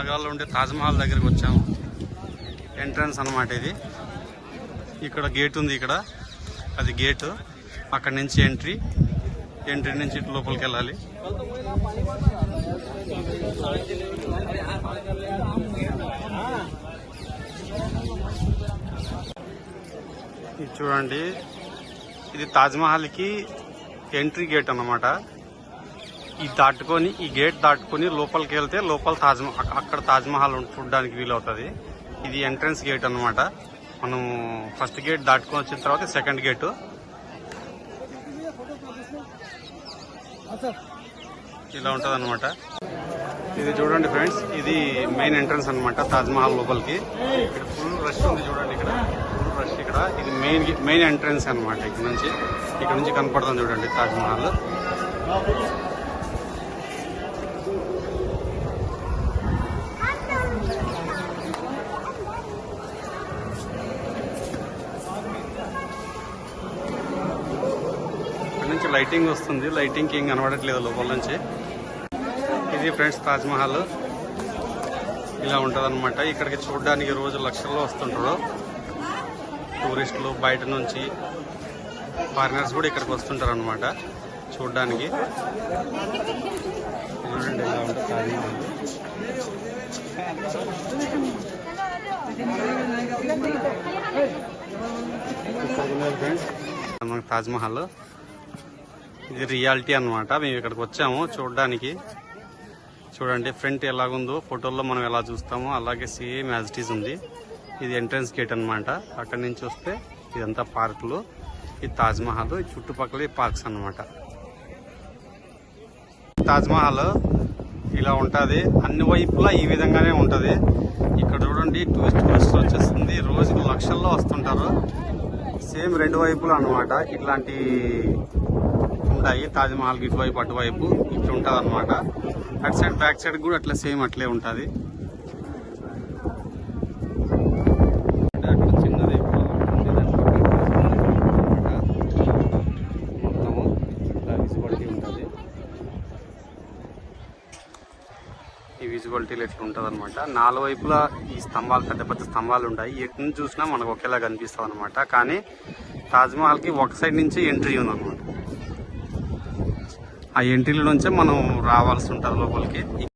ఆగ్రాలో ఉండే తాజ్మహల్ దగ్గరికి వచ్చాము. ఎంట్రన్స్ అనమాట ఇది. ఇక్కడ గేట్ ఉంది ఇక్కడ. అది గేటు అక్కడి నుంచి ఎంట్రీ ఎంట్రీ నుంచి ఇటు లోపలికి వెళ్ళాలి. ఇది చూడండి. ఇది తాజ్మహల్కి ఎంట్రీ గేట్ అన్నమాట. ఈ దాటుకొని ఈ గేట్ దాటుకొని లోపలికి వెళ్తే లోపల తాజ్మహల్ అక్కడ తాజ్మహల్ ఉం- చూడడానికి వీలవుతుంది. ఇది ఎంట్రన్స్ గేట్ అన్నమాట. మనం ఫస్ట్ గేట్ దాటుకొని వచ్చిన తర్వాత సెకండ్ గేటు ఇలా ఉంటుంది అనమాట ఇది చూడండి ఫ్రెండ్స్ ఇది మెయిన్ ఎంట్రన్స్ అన్నమాట తాజ్మహల్ లోపలికి. ఇక్కడ ఫుల్ రష్ ఉంది చూడండి ఇక్కడ. ఫుల్ రష్ ఇక్కడ. ఇది మెయిన్ మెయిన్ ఎంట్రన్స్ అనమాట ఇక్కడ నుంచి. ఇక్కడ నుంచి కనపడుతుంది చూడండి తాజ్మహల్ మహల్. లైటింగ్ వస్తుంది. లైటింగ్ ఏం కనబడట్లేదు లోపల నుంచి. ఇది ఫ్రెండ్స్ తాజ్మహల్ ఇలా ఉంటుంది అనమాట ఇక్కడికి చూడడానికి రోజు లక్షల్లో వస్తుంటారు. టూరిస్టులు బయట నుంచి ఫారినర్స్ కూడా ఇక్కడికి వస్తుంటారు అనమాట చూడడానికి. చూడండి ఇలా ఉంటుంది ఫ్రెండ్స్. మనకు ఇది రియాలిటీ అన్నమాట. మేము ఇక్కడికి వచ్చాము చూడడానికి. చూడండి ఫ్రంట్ ఎలాగుందో ఫోటోల్లో మనం ఎలా చూస్తామో అలాగే సేమ్ యాజ్ ఇట్ ఈజ్ ఉంది. ఇది ఎంట్రన్స్ గేట్ అన్నమాట. అక్కడి నుంచి వస్తే ఇదంతా పార్కులు ఇది తాజ్మహల్ ఈ చుట్టుపక్కల పార్క్స్ అన్నమాట. తాజ్మహల్ ఇలా ఉంటుంది. అన్ని వైపులా ఈ విధంగానే ఉంటుంది. ఇక్కడ చూడండి టూరిస్ట్ టూరిస్ట్ వచ్చేస్తుంది. రోజుకు లక్షల్లో వస్తుంటారు. సేమ్ రెండు వైపులు అన్నమాట. ఇట్లాంటి ఉంటాయి. తాజ్మహల్ ఇటువైపు అటువైపు ఇట్లా ఉంటుంది అనమాట అటు సైడ్ బ్యాక్ సైడ్ కూడా అట్లా సేమ్ అట్లే ఉంటుంది. చిన్నది ఉంటుంది. ఈ విజువలిటీలు ఎట్లా ఉంటుంది అనమాట నాలుగు వైపులా ఈ స్తంభాలు పెద్ద పెద్ద స్తంభాలు ఉంటాయి. ఎటు నుంచి చూసినా మనకు ఒకేలా కనిపిస్తుంది అనమాట కానీ తాజ్మహల్కి ఒక సైడ్ నుంచి ఎంట్రీ ఉందన్నమాట. ఆ ఎంట్రీల నుంచే మనం రావాల్సి ఉంటుంది లోపలికి.